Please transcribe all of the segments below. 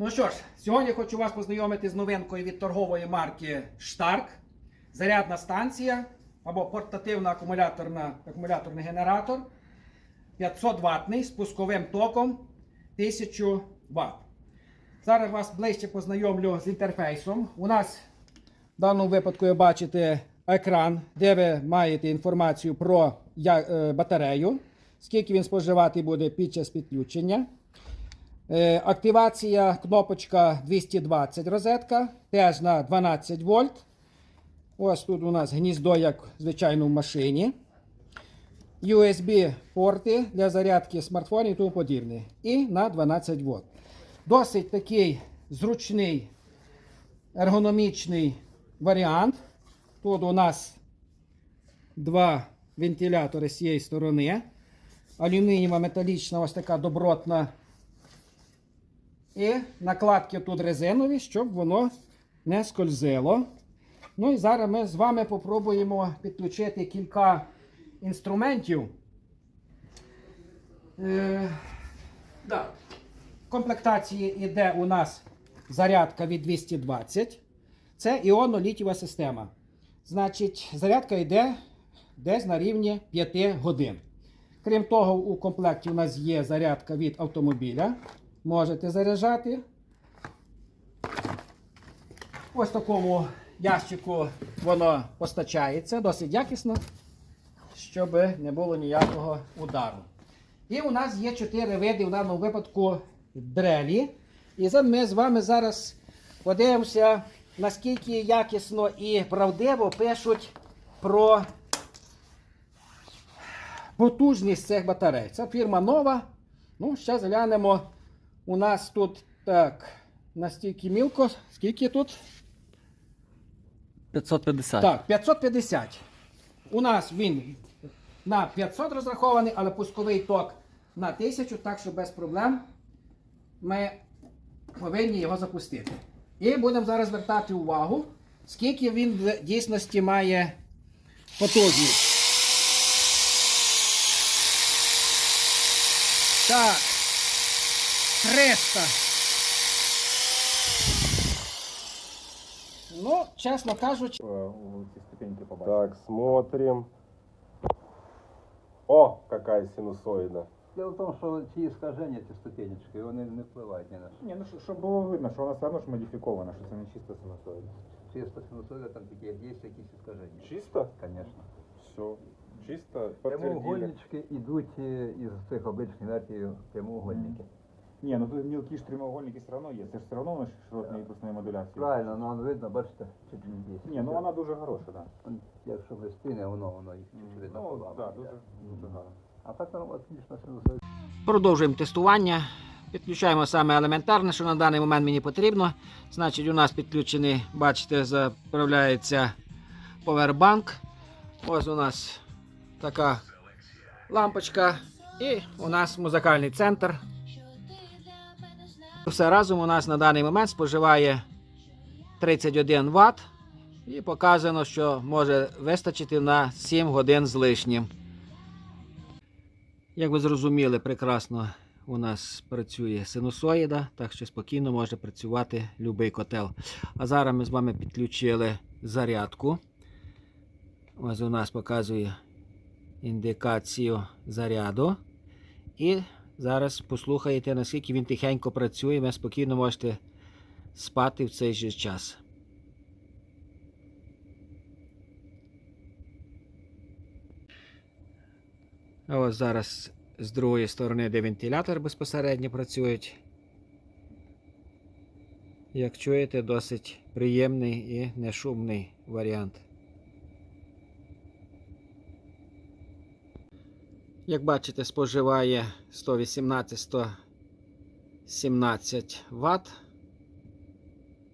Ну що ж, сьогодні хочу вас познайомити з новинкою від торгової марки Stark. Зарядна станція або портативна акумуляторна, акумуляторний генератор 500 ваттний з пусковим током 1000 Вт. Зараз вас ближче познайомлю з інтерфейсом. У нас в даному випадку ви бачите екран, де ви маєте інформацію про е, батарею, скільки він споживати буде під час підключення. Е, Активація кнопочка 220 розетка, теж на 12 вольт. Ось тут у нас гніздо, як звичайно в машині. USB-порти для зарядки смартфонів і тому подібне. І на 12 вольт. Досить такий зручний ергономічний варіант. Тут у нас два вентилятори з цієї сторони. Алюмінієва металічна ось така добротна і накладки тут резинові, щоб воно не скользило. Ну і зараз ми з вами попробуємо підключити кілька інструментів. Е, да. В комплектації йде у нас зарядка від 220. Це іонно-літєва система. Значить, зарядка йде десь на рівні 5 годин. Крім того, у комплекті у нас є зарядка від автомобіля. Можете заряджати. Ось такому ящику воно постачається досить якісно, щоб не було ніякого удару. І у нас є чотири види в даному випадку дрелі. І ми з вами зараз подивимося, наскільки якісно і правдиво пишуть про потужність цих батарей. Це фірма нова. Ну, ще заглянемо. У нас тут так, настільки мілко. Скільки тут? 550. Так, 550. У нас він на 500 розрахований, але пусковий ток на 1000, так що без проблем ми повинні його запустити. І будемо зараз звертати увагу, скільки він в дійсності має потужність. Так. 300. Ну, чесно кажучи, ці ступеньки побачити. Так, смотрим. О, какая синусоида. Дело в тому, що ці іскаження, ці ступенечки, вони не впливають ні на що. Ні, ну що- щоб було видно, що вона все одно ж модифікована, що це не чисто синусоїда. Чисто синусоїда, там такі, є якісь іскаження. Чисто? Звісно. Все. Чисто подтвердили. Прямоугольнички йдуть е, із цих обличних інертів прямоугольники. Ні, ну тут мілкі ж прямоугольники все одно є. Це ж все одно широтної імпульсної модуляції. Правильно, ну воно видно, бачите, чуть не є. Ні, ну вона дуже хороша, так. Он, Якщо ви спине, воно, воно їх чуть видно. Ну, так, дуже, дуже гарно. А так воно отлично синусоїда. Продовжуємо тестування. Підключаємо саме елементарне, що на даний момент мені потрібно. Значить, у нас підключений, бачите, заправляється повербанк. Ось у нас така лампочка. І у нас музикальний центр. Все разом у нас на даний момент споживає 31 Вт. І показано, що може вистачити на 7 годин з лишнім. Як ви зрозуміли, прекрасно у нас працює синусоїда, так що спокійно може працювати будь-який котел. А зараз ми з вами підключили зарядку. Ось у нас показує індикацію заряду. І зараз послухаєте, наскільки він тихенько працює. Ви спокійно можете спати в цей же час. А ось зараз з другої сторони, де вентилятор безпосередньо працюють. Як чуєте, досить приємний і нешумний варіант. Як бачите, споживає 118-117 Вт,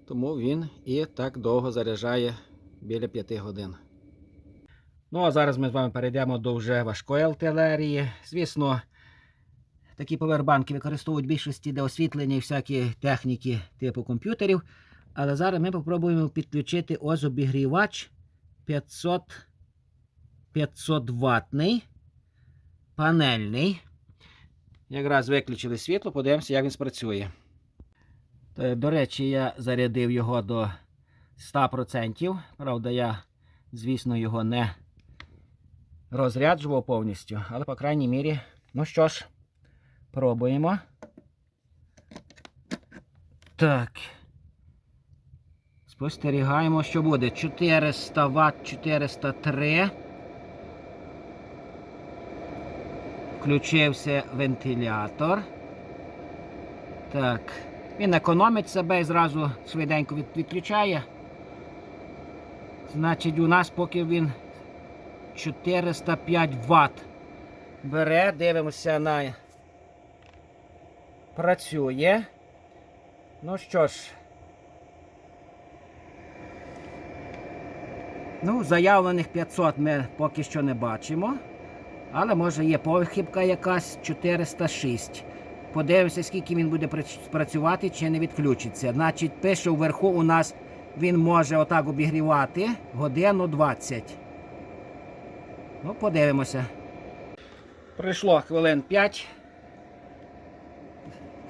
тому він і так довго заряджає біля 5 годин. Ну, а зараз ми з вами перейдемо до вже важкої артилерії. Звісно, такі повербанки використовують в більшості для освітлення і всякі техніки типу комп'ютерів. Але зараз ми спробуємо підключити ось обігрівач 500, 500 ватний, панельний. Якраз виключили світло, подивимося, як він спрацює. До речі, я зарядив його до 100%. Правда, я, звісно, його не розряджував повністю, але, по крайній мірі, ну що ж, пробуємо. Так. Спостерігаємо, що буде 400 Вт, 403. Включився вентилятор. Так. Він економить себе і зразу швиденько відключає. Значить, у нас поки він 405 Вт бере, дивимося на. Працює. Ну що ж. Ну, заявлених 500 ми поки що не бачимо. Але може є похибка якась 406. Подивимося, скільки він буде працювати, чи не відключиться. Значить, пише вверху у нас він може отак обігрівати годину 20. Ну, подивимося. Прийшло хвилин 5.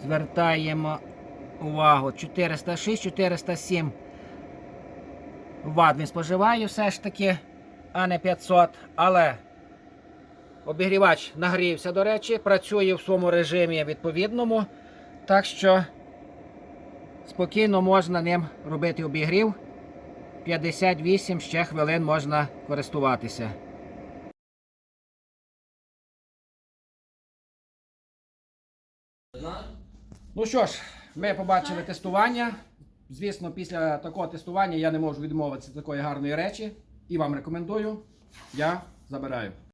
Звертаємо увагу 406-407 Вт він споживає все ж таки, а не 500. Але обігрівач нагрівся, до речі, працює в своєму режимі відповідному. Так що спокійно можна ним робити обігрів. 58 ще хвилин можна користуватися. Ну що ж, ми побачили тестування. Звісно, після такого тестування я не можу відмовитися такої гарної речі. І вам рекомендую. Я забираю.